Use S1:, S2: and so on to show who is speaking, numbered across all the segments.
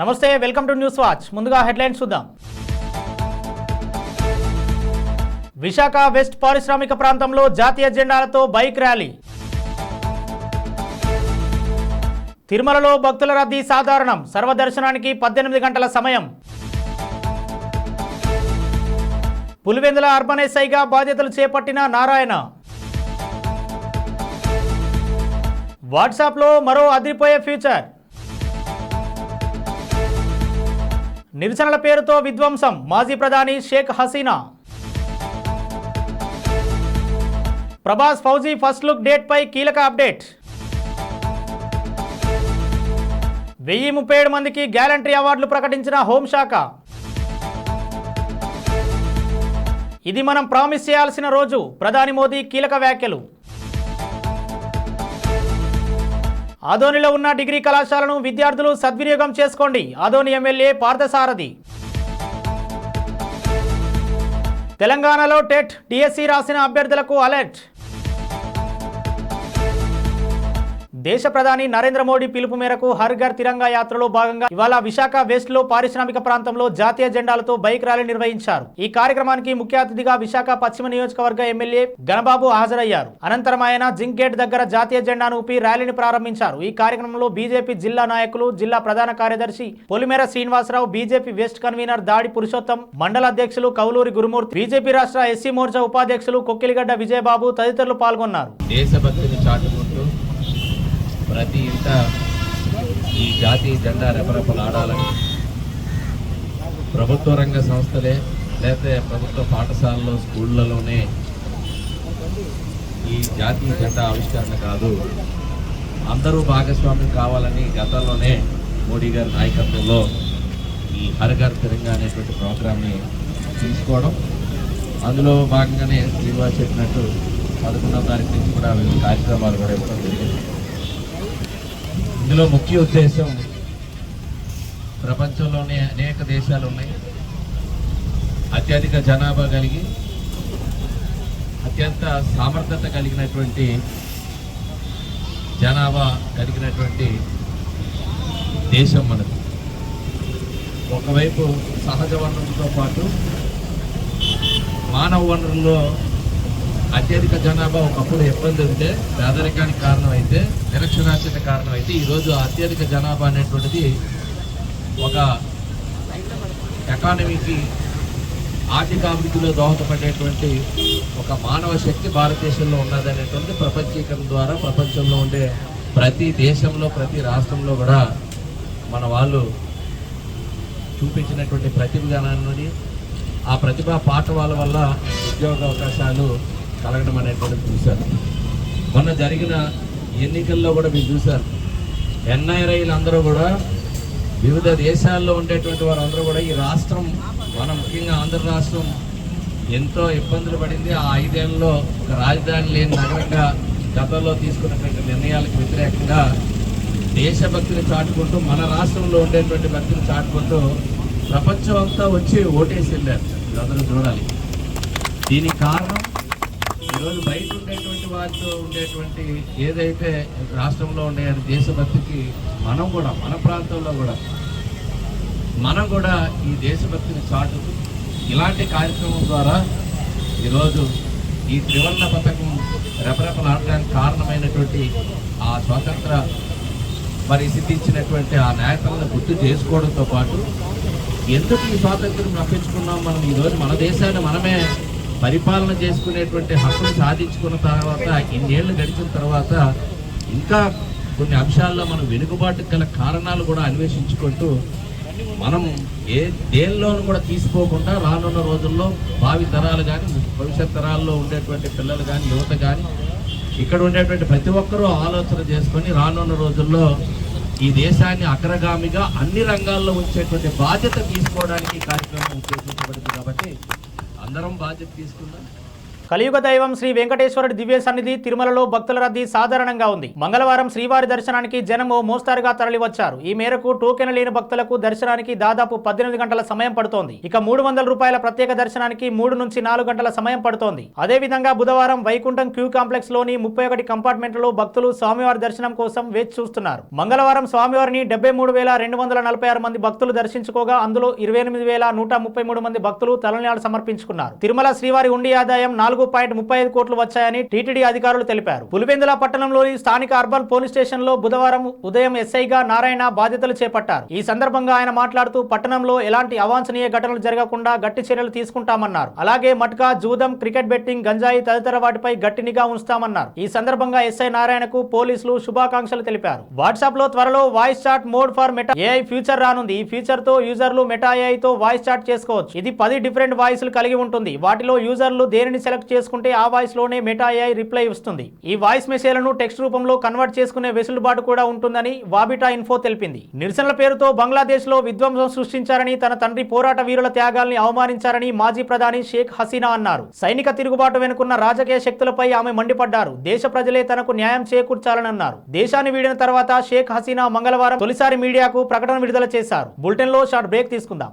S1: నమస్తే welcome to news watch. ముందుగా headlines చూద్దాం. విశాఖ వెస్ట్ పారిశ్రామిక ప్రాంతంలో జాతీయ జెండాలతో బైక్ ర్యాలీ. తిరుమలలో భక్తుల రద్దీ సాధారణం. సర్వదర్శనానికి పద్దెనిమిది గంటల సమయం. పులివెందుల అర్బన్ ఎస్ఐగా బాధ్యతలు చేపట్టిన నారాయణ. వాట్సాప్లో మరో అదిరిపోయే ఫ్యూచర్. నిరసనల పేరుతో విధ్వంసం. మాజీ ప్రధాని Sheikh Hasina. Prabhas Fauji first look date పై కీలక అప్డేట్. వెయ్యి ముప్పై ఏడు మందికి గ్యారంటీ అవార్డులు ప్రకటించిన హోంశాఖ ఇది మనం ప్రామిస్ చేయాల్సిన రోజు. ప్రధాని మోదీ కీలక వ్యాఖ్యలు. ఆదోనిలో ఉన్న డిగ్రీ కళాశాలను విద్యార్థులు సద్వినియోగం చేసుకోండి. ఆదోని ఎమ్మెల్యే పార్థసారథి. తెలంగాణలో టెట్ డిఎస్సి రాసిన అభ్యర్థులకు అలర్ట్. దేశ ప్రధాని నరేంద్ర మోడీ పిలుపు మేరకు హర్ ఘర్ తిరంగా యాత్రలో భాగంగా ఇవాళ విశాఖ వెస్ట్లో పారిశ్రామిక ప్రాంతంలో జాతీయ జెండాలతో బైక్ ర్యాలీ నిర్వహించారు. ఈ కార్యక్రమానికి ముఖ్య అతిథిగా విశాఖ పశ్చిమ నియోజకవర్గ ఎమ్మెల్యే గణబాబు హాజరయ్యారు. అనంతరం ఆయన జింక్ గేట్ దగ్గర జాతీయ జెండాను ఊపి ర్యాలీని ప్రారంభించారు. ఈ కార్యక్రమంలో బీజేపీ జిల్లా నాయకులు జిల్లా ప్రధాన కార్యదర్శి Polimera Srinivasarao BJP west convener Dadi Purushottam మండల అధ్యక్షులు కౌలూరి గురుమూర్తి బీజేపీ రాష్ట్ర ఎస్సీ మోర్చా ఉపాధ్యక్షులు కొక్కిలిగడ్డ విజయబాబు తదితరులు పాల్గొన్నారు.
S2: దేశభక్తిని చాటుకు ప్రతి ఇంట ఈ జాతీయ జెండా రెపరెపలాడాలని ప్రభుత్వ రంగ సంస్థలే లేకపోతే ప్రభుత్వ పాఠశాలలో స్కూళ్ళలోనే ఈ జాతీయ జెండా ఆవిష్కరణ కాదు. అందరూ భాగస్వామ్యం కావాలని గతంలోనే మోడీ గారి నాయకత్వంలో ఈ హర్ తిరంగా అనేటువంటి ప్రోగ్రామ్ని తీసుకోవడం. అందులో భాగంగానే శ్రీనివాస్ చెప్పినట్టు పదకొండవ తారీఖు నుంచి కూడా వివిధ కార్యక్రమాలు కూడా ఇవ్వడం జరిగింది. ఇందులో ముఖ్య ఉద్దేశం ప్రపంచంలోనే అనేక దేశాలు ఉన్నాయి. అత్యధిక జనాభా కలిగి అత్యంత సామర్థ్యత కలిగినటువంటి జనాభా కలిగినటువంటి దేశం మనది. ఒకవైపు సహజ వనరులతో పాటు మానవ వనరుల్లో అత్యధిక జనాభా ఒకప్పుడు ఇబ్బంది ఉంటే పేదరికానికి కారణమైతే నిరక్షరాస్యత కారణమైతే ఈరోజు అత్యధిక జనాభా అనేటువంటిది ఒక ఎకానమీకి ఆర్థిక అభివృద్ధిలో దోహదపడేటువంటి ఒక మానవ శక్తి భారతదేశంలో ఉన్నదనేటువంటి ప్రపంచీకరణ ద్వారా ప్రపంచంలో ఉండే ప్రతి దేశంలో ప్రతి రాష్ట్రంలో కూడా మన వాళ్ళు చూపించినటువంటి ప్రతిభానాన్ని ఆ ప్రతిభ పాఠవాల వల్ల ఉద్యోగ అవకాశాలు కలగడం అనేటువంటిది చూశారు. మొన్న జరిగిన ఎన్నికల్లో కూడా మీరు చూశారు. ఎన్ఐఆర్ఐలు అందరూ కూడా వివిధ దేశాల్లో ఉండేటువంటి వారందరూ కూడా ఈ రాష్ట్రం మన ముఖ్యంగా ఆంధ్ర రాష్ట్రం ఎంతో ఇబ్బందులు పడింది. ఆ ఐదేళ్ళలో ఒక రాజధాని లేని నగరంగా గతంలో తీసుకున్నటువంటి నిర్ణయాలకు వ్యతిరేకంగా దేశభక్తిని చాటుకుంటూ మన రాష్ట్రంలో ఉండేటువంటి భక్తిని చాటుకుంటూ ప్రపంచం అంతా వచ్చి ఓటేసి వెళ్ళారు. అందరూ చూడాలి. దీనికి కారణం రోజు బయట ఉండేటువంటి వారితో ఉండేటువంటి ఏదైతే రాష్ట్రంలో ఉండే దేశభక్తికి మనం కూడా మన ప్రాంతంలో కూడా మనం కూడా ఈ దేశభక్తిని చాటుతూ ఇలాంటి కార్యక్రమం ద్వారా ఈరోజు ఈ త్రివర్ణ పథకం రెపరెపలాడడానికి కారణమైనటువంటి ఆ స్వాతంత్ర మరి సిద్ధించినటువంటి ఆ నేతలను గుర్తు చేసుకోవడంతో పాటు ఎందుకు ఈ స్వాతంత్రం రప్పించుకున్నాం మనం? ఈరోజు మన దేశాన్ని మనమే పరిపాలన చేసుకునేటువంటి హక్కును సాధించుకున్న తర్వాత ఇన్నేళ్ళు గడిచిన తర్వాత ఇంకా కొన్ని అంశాల్లో మనం వెనుకబాటు గల కారణాలు కూడా అన్వేషించుకుంటూ మనం ఏ దేనిలోనూ కూడా తీసుకోకుండా రానున్న రోజుల్లో భావి తరాలు కానీ భవిష్యత్ తరాల్లో ఉండేటువంటి పిల్లలు కానీ యువత కానీ ఇక్కడ ఉండేటువంటి ప్రతి ఒక్కరూ ఆలోచన చేసుకొని రానున్న రోజుల్లో ఈ దేశాన్ని అగ్రగామిగా అన్ని రంగాల్లో ఉంచేటువంటి బాధ్యత తీసుకోవడానికి కార్యక్రమం ఉద్దేశించబడింది కాబట్టి అందరం బాధ్యత తీసుకుందాం
S1: కలియుగ దైవం శ్రీ వెంకటేశ్వరుడి దివ్య సన్నిధి తిరుమలలో భక్తుల రద్దీ సాధారణంగా ఉంది. మంగళవారం శ్రీవారి దర్శనానికి జనం ఓ మోస్తారుగా తరలివచ్చారు. ఈ మేరకు టోకెన్ లేని భక్తులకు దర్శనానికి దాదాపు పద్దెనిమిది గంటల సమయం పడుతోంది. ఇక మూడు వందల రూపాయల ప్రత్యేక దర్శనానికి మూడు నుంచి నాలుగు గంటల సమయం పడుతోంది. అదే విధంగా బుధవారం వైకుంఠం క్యూ కాంప్లెక్స్లోని ముప్పై ఒకటి కంపార్ట్మెంట్లో భక్తులు స్వామివారి దర్శనం కోసం వేచి చూస్తున్నారు. మంగళవారం స్వామివారిని డెబ్బై మూడు వేల రెండు వందల నలభై ఆరు మంది భక్తులు దర్శించుకోగా అందులో ఇరవై ఎనిమిది వేల నూట ముప్పై మూడు మంది భక్తులు తలనాడు సమర్పించుకున్నారు. తిరుమల శ్రీవారి ఉండి ఆదాయం నాలుగు పాయింట్ ముప్పై ఐదు కోట్లు వచ్చాయని టీటీడీ అధికారులు తెలిపారు. పులివెందుల పట్టణంలోని స్థానిక అర్బన్ పోలీస్ స్టేషన్లో బుధవారం ఉదయం ఎస్ఐగా నారాయణ బాధ్యతలు చేపట్టారు. ఈ సందర్భంగా ఆయన మాట్లాడుతూ పట్టణంలో ఎలాంటి అవాంఛనీయ ఘటనలు జరగకుండా గట్టి చర్యలు తీసుకుంటామన్నారు. అలాగే మట్కా జూదం క్రికెట్ బెట్టింగ్ గంజాయి తదితర వాటిపై గట్టి నిఘా ఉంచుతామన్నారు. ఈ సందర్భంగా ఎస్ఐ నారాయణకు పోలీసులు శుభాకాంక్షలు తెలిపారు. వాట్సాప్లో త్వరలో voice chat mode for Meta AI future రానుంది. ఈ ఫ్యూచర్తో యూజర్లు మెటా AI తో వాయిస్ చాట్ చేసుకోవచ్చు. ఇది పది డిఫరెంట్ వాయిస్లు కలిగి ఉంటుంది. వాటిలో యూజర్లు దేనిని సెలెక్ట్ చేసుకుంటే ఆ వాయిస్లోనే మెటా ఏఐ రిప్లై ఇస్తుంది ఈ వాయిస్ మెసేజ్లను టెక్స్ట్ రూపంలో కన్వర్ట్ చేసుకునే వెసులుబాటు కూడా ఉంటుందని వాబిటా ఇన్ఫో తెలిపింది. నిరసనల పేరుతో బంగ్లాదేశ్లో విధ్వంసం సృష్టించారని తన తండ్రి పోరాట వీరుల త్యాగాల్ని అవమానించారని మాజీ ప్రధాని షేక్ హసీనా అన్నారు. సైనిక తిరుగుబాటు వెనుకున్న రాజకీయ శక్తులపై ఆమె మండిపడ్డారు. దేశ ప్రజలే తనకు న్యాయం చేకూర్చాలని అన్నారు దేశాన్ని వీడిన తర్వాత షేక్ హసీనా మంగళవారం తొలిసారి మీడియాకు ప్రకటన విడుదల చేశారు. బులెటిన్లో షార్ట్ బ్రేక్ తీసుకుందాం.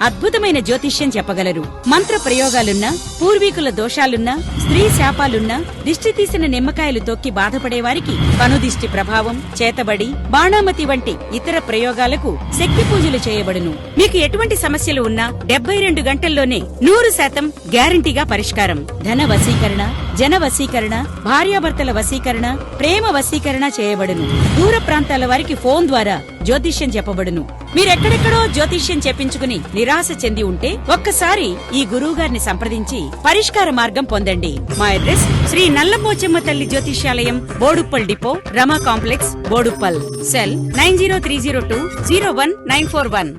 S3: అద్భుతమైన జ్యోతిష్యం చెప్పగలరు. మంత్ర ప్రయోగాలున్నా పూర్వీకుల దోషాలున్నా స్త్రీ శాపాలున్నా దిష్టి తీసిన నిమ్మకాయలు తొక్కి బాధపడే వారికి కనుదిష్టి ప్రభావం చేతబడి బాణామతి వంటి ఇతర ప్రయోగాలకు శక్తి పూజలు చేయబడును. మీకు ఎటువంటి సమస్యలు ఉన్నా డెబ్బై రెండు గంటల్లోనే నూరు శాతం గ్యారంటీగా పరిష్కారం. ధన వశీకరణ జన వశీకరణ భార్యాభర్తల వశీకరణ ప్రేమ వశీకరణ చేయబడును. దూర ప్రాంతాల వారికి ఫోన్ ద్వారా జ్యోతిష్యం చెప్పబడును. మీరెక్కడెక్కడో జ్యోతిష్యం చెప్పించుకుని నిరాశ చెంది ఉంటే ఒక్కసారి ఈ గురువు గారిని సంప్రదించి పరిష్కార మార్గం పొందండి. మా అడ్రస్ శ్రీ నల్లపోచమ్మ తల్లి జ్యోతిష్యాలయం Boduppal depot Rama complex Boduppal. Cell nine zero three zero two zero one nine four one.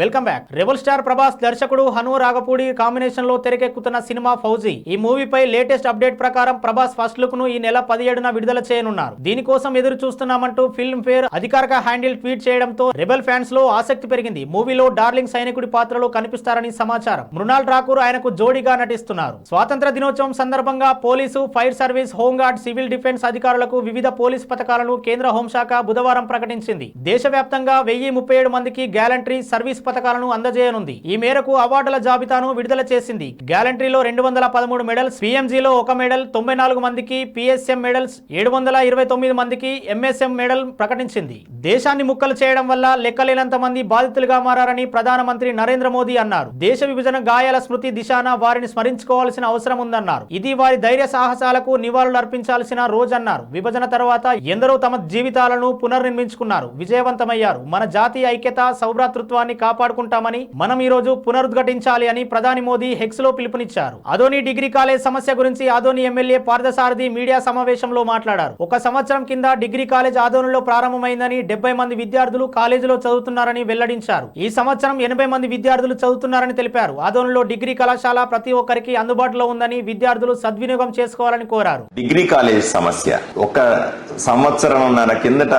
S1: Welcome back. Rebel star Prabhas దర్శకుడు హను రాగపూడి కాంబినేషన్లో తెరకెక్కుతున్న సినిమా ఫౌజీ. ఈ మూవీపై లేటెస్ట్ అప్డేట్ ప్రకారం ప్రభాస్ ఫస్ట్ లుక్ను ఈ నెల పదిహేడున విడుదల చేయనున్నారు. దీనికోసం ఎదురు చూస్తున్నామంటూ ఫిల్మ్ ఫేర్ అధికారిక హ్యాండిల్ ట్వీట్ చేయడంతో రెబల్ ఫ్యాన్స్లో ఆసక్తి పెరిగింది. మూవీలో డార్లింగ్ సైనికుడి పాత్రలో కనిపిస్తారని సమాచారం. మృణాల్ ఠాకూర్ ఆయనకు జోడీగా నటిస్తున్నారు. స్వాతంత్ర దినోత్సవం సందర్భంగా police fire service home guard civil defence అధికారులకు వివిధ పోలీస్ పథకాలను కేంద్ర హోంశాఖ బుధవారం ప్రకటించింది. దేశవ్యాప్తంగా వెయ్యి ముప్పై ఏడు మందికి గ్యాలంటరీ సర్వీస్ పథకాలను అందజేయనుంది. ఈ మేరకు అవార్డుల జాబితాను విడుదల చేసింది. గ్యాలంటరీలో రెండు వందల పదమూడు మెడల్స్ పిఎంజీలో ఒక మెడల్ తొంభై నాలుగు మందికి పిఎస్ఎం మెడల్స్ ఏడు వందల ఇరవై తొమ్మిది మందికి ఎంఎస్ఎం మెడల్ ప్రకటించింది. దేశాన్ని ముక్కలు చేయడం వల్ల లెక్కలేనంత మంది బాధితులుగా మారని ప్రధానమంత్రి నరేంద్ర మోదీ అన్నారు. దేశ విభజన గాయాల స్మృతి దిశాన వారిని స్మరించుకోవాల్సిన అవసరం ఉందన్నారు. ఇది వారి ధైర్య సాహసాలకు నివాళులు అర్పించాల్సిన రోజన్నారు. విభజన తర్వాత ఎందరో తమ జీవితాలను పునర్నిర్మించుకున్నారు. విజయవంతమయ్యారు. మన జాతీయ ఐక్యత సౌభ్రాతృత్వాన్ని కాపాడుకుంటామని మనం ఈ రోజు పునరుద్ఘాటించాలి అని ప్రధాని మోదీ హెక్స్లో పిలుపునిచ్చారు. అదోని డిగ్రీ కాలేజ్ సమస్య గురించి ఆదోని ఎమ్మెల్యే పార్థసారథి మీడియా సమావేశంలో మాట్లాడారు. ఒక సంవత్సరం కింద డిగ్రీ కాలేజ్ ఆదోనిలో ప్రారంభమైందని డెబ్బై మంది విద్యార్థులు కాలేజీలో చదువుతున్నారని వెల్లడించారు. ఈ సంవత్సరం ఎనభై మంది విద్యార్థులు చదువుతున్నారని తెలిపారు. ఆదోనిలో డిగ్రీ కళాశాల ప్రతి ఒక్కరికి అందుబాటులో ఉందని విద్యార్థులు సద్వినియోగం చేసుకోవాలని కోరారు.
S4: డిగ్రీ కాలేజ్ సమస్య. ఒక సంవత్సరం కిందట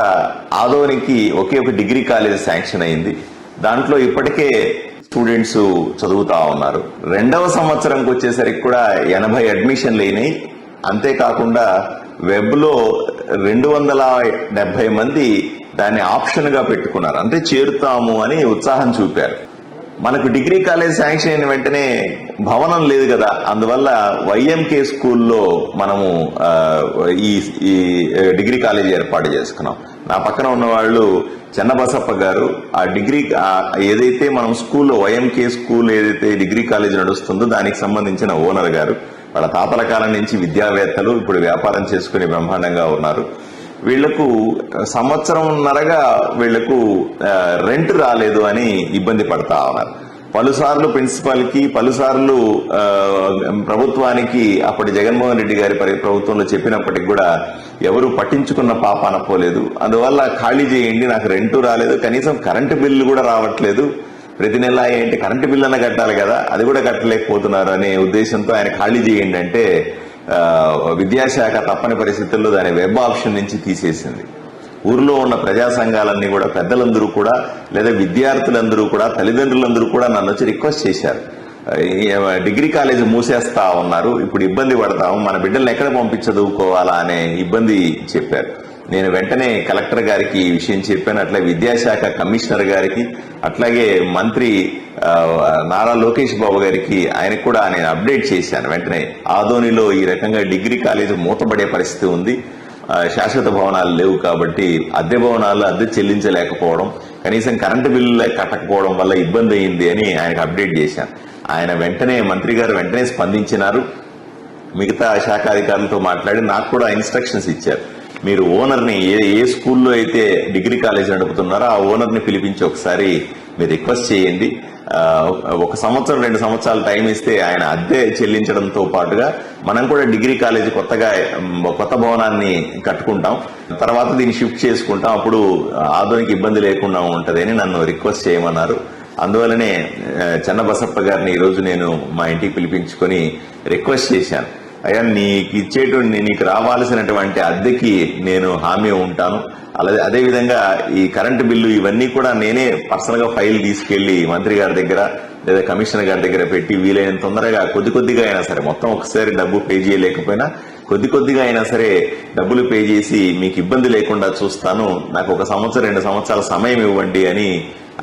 S4: ఆదోనికి ఒకే ఒక డిగ్రీ కాలేజ్ శాంక్షన్ అయింది. దాంట్లో ఇప్పటికే స్టూడెంట్స్ చదువుతా ఉన్నారు. రెండవ సంవత్సరంకి వచ్చేసరికి కూడా ఎనభై అడ్మిషన్లు అయినాయి అంతేకాకుండా వెబ్లో రెండు వందల డెబ్బై మంది దాన్ని ఆప్షన్గా పెట్టుకున్నారు. అంటే చేరుతాము అని ఉత్సాహం చూపారు. మనకు డిగ్రీ కాలేజ్ శాంక్షన్ అయిన వెంటనే భవనం లేదు కదా. అందువల్ల వైఎంకే స్కూల్లో మనము ఈ ఈ డిగ్రీ కాలేజ్ ఏర్పాటు చేసుకున్నాం. నా పక్కన ఉన్న వాళ్ళు చెన్నబసప్ప గారు ఆ డిగ్రీ ఏదైతే మనం స్కూల్లో వైఎంకే స్కూల్ ఏదైతే డిగ్రీ కాలేజ్ నడుస్తుందో దానికి సంబంధించిన ఓనర్ గారు వాళ్ళ తాతల కాలం నుంచి విద్యావేత్తలు ఇప్పుడు వ్యాపారం చేసుకుని బ్రహ్మాండంగా ఉన్నారు. వీళ్ళకు సంవత్సరంన్నరగా వీళ్ళకు రెంట్ రాలేదు అని ఇబ్బంది పడతా ఉన్నారు. పలుసార్లు ప్రిన్సిపాల్కి పలుసార్లు ప్రభుత్వానికి అప్పటి జగన్మోహన్ రెడ్డి గారి ప్రభుత్వంలో చెప్పినప్పటికి కూడా ఎవరు పట్టించుకున్న పాప అనపోలేదు. అందువల్ల ఖాళీ చేయండి నాకు రెంటు రాలేదు కనీసం కరెంటు బిల్లు కూడా రావట్లేదు. ప్రతి నెల ఏంటి కరెంటు బిల్లు అన్న కట్టాలి కదా అది కూడా కట్టలేకపోతున్నారు అనే ఉద్దేశంతో ఆయన ఖాళీ చేయండి అంటే విద్యాశాఖ తప్పని పరిస్థితుల్లో దాని వెబ్ ఆప్షన్ నుంచి తీసేసింది. ఊర్లో ఉన్న ప్రజా సంఘాలన్నీ కూడా పెద్దలందరూ కూడా లేదా విద్యార్థులందరూ కూడా తల్లిదండ్రులందరూ కూడా నన్ను వచ్చి రిక్వెస్ట్ చేశారు. డిగ్రీ కాలేజ్ మూసేస్తా ఉన్నారు ఇప్పుడు ఇబ్బంది పడతాము మన బిడ్డల్ని ఎక్కడ పంపించదువుకోవాలా అనే ఇబ్బంది చెప్పారు. నేను వెంటనే కలెక్టర్ గారికి ఈ విషయం చెప్పాను అట్లా విద్యాశాఖ కమిషనర్ గారికి అట్లాగే మంత్రి నారా లోకేష్ బాబు గారికి ఆయనకు కూడా నేను అప్డేట్ చేశాను వెంటనే. ఆదోనిలో ఈ రకంగా డిగ్రీ కాలేజ్ మూతపడే పరిస్థితి ఉంది. శాశ్వత భవనాలు లేవు కాబట్టి అద్దె భవనాలు అద్దె చెల్లించలేకపోవడం కనీసం కరెంటు బిల్లు కట్టకపోవడం వల్ల ఇబ్బంది అయింది అని ఆయనకు అప్డేట్ చేశాను. ఆయన వెంటనే మంత్రి గారు వెంటనే స్పందించినారు. మిగతా శాఖ అధికారులతో మాట్లాడి నాకు కూడా ఇన్స్ట్రక్షన్స్ ఇచ్చారు. మీరు ఓనర్ని ఏ ఏ స్కూల్లో అయితే డిగ్రీ కాలేజ్ నడుపుతున్నారో ఆ ఓనర్ని పిలిపించి ఒకసారి మీరు రిక్వెస్ట్ చేయండి. ఒక సంవత్సరం రెండు సంవత్సరాలు టైం ఇస్తే ఆయన అద్దె చెల్లించడంతో పాటుగా మనం కూడా డిగ్రీ కాలేజ్ కొత్తగా కొత్త భవనాన్ని కట్టుకుంటాం. తర్వాత దీన్ని షిఫ్ట్ చేసుకుంటాం. అప్పుడు ఆధునిక ఇబ్బంది లేకుండా ఉంటుందని నన్ను రిక్వెస్ట్ చేయమన్నారు. అందువలనే చెన్నబసప్ప గారిని ఈరోజు నేను మా ఇంటికి పిలిపించుకొని రిక్వెస్ట్ చేశాను. అయ్యా నీకు ఇచ్చేటువంటి నీకు రావాల్సినటువంటి అద్దెకి నేను హామీ ఉంటాను. అలాగే అదేవిధంగా ఈ కరెంటు బిల్లు ఇవన్నీ కూడా నేనే పర్సనల్గా ఫైల్ తీసుకెళ్ళి మంత్రి గారి దగ్గర లేదా కమిషనర్ గారి దగ్గర పెట్టి వీలైన తొందరగా కొద్ది కొద్దిగా అయినా సరే మొత్తం ఒకసారి డబ్బు పే చేయలేకపోయినా కొద్ది కొద్దిగా అయినా సరే డబ్బులు పే చేసి మీకు ఇబ్బంది లేకుండా చూస్తాను. నాకు ఒక సంవత్సరం రెండు సంవత్సరాల సమయం ఇవ్వండి అని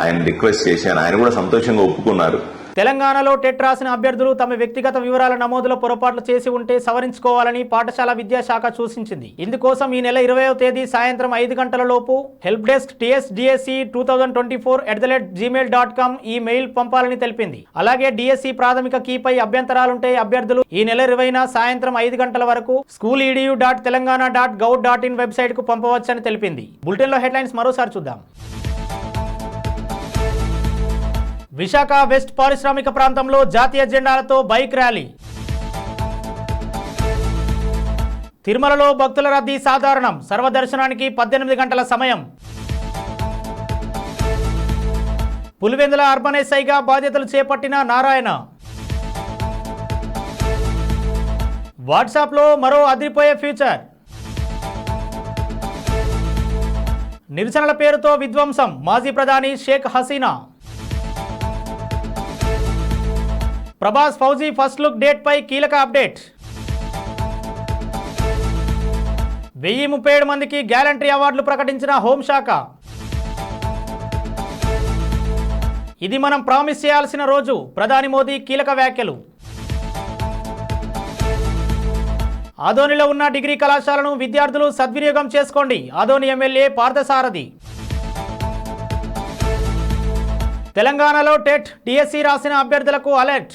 S4: ఆయన రిక్వెస్ట్ చేశాను. ఆయన కూడా సంతోషంగా ఒప్పుకున్నారు.
S1: తెలంగాణలో టెట్ రాసిన అభ్యర్థులు తమ వ్యక్తిగత వివరాల నమోదులో పొరపాట్లు చేసి ఉంటే సవరించుకోవాలని పాఠశాల విద్యాశాఖ సూచించింది. ఇందుకోసం ఈ నెల ఇరవయో తేదీ సాయంత్రం ఐదు గంటల లోపు help desk TS DSC two thousand twenty four at the rate Gmail dot com e mail పంపాలని తెలిపింది. అలాగే డిఎస్సి ప్రాథమిక కీపై అభ్యంతరాలుంటే అభ్యర్థులు ఈ నెల ఇరవైన సాయంత్రం ఐదు గంటల వరకు school EDU dot Telangana dot gov dot in వెబ్సైట్కు పంపవచ్చని తెలిపింది. బులెటిన్లో హెడ్లైన్స్ మరోసారి చూద్దాం. విశాఖ వెస్ట్ పారిశ్రామిక ప్రాంతంలో జాతీయ జెండాలతో బైక్ ర్యాలీ. తిరుమలలో భక్తుల రద్దీ సాధారణం. సర్వదర్శనానికి పద్దెనిమిది గంటల సమయం. పులివెందుల అర్బన్ ఎస్ఐగా బాధ్యతలు చేపట్టిన నారాయణ. వాట్సాప్లో మరో అదిరిపోయే ఫ్యూచర్. నిరసనల పేరుతో విధ్వంసం. మాజీ ప్రధాని Sheikh Hasina. Prabhas Fauji first look date పై కీలక అప్డేట్. వెయ్యి ముప్పై ఏడు మందికి గ్యారంటీ అవార్డులు ప్రకటించిన హోంశాఖ. ఇది మనం ప్రామిస్ చేయాల్సిన రోజు. ప్రధాని మోదీ కీలక వ్యాఖ్యలు. ఆదోనిలో ఉన్న డిగ్రీ కళాశాలను విద్యార్థులు సద్వినియోగం చేసుకోండి. ఆదోని ఎమ్మెల్యే పార్థసారథి. తెలంగాణలో టెట్ డిఎస్సి రాసిన అభ్యర్థులకు అలర్ట్.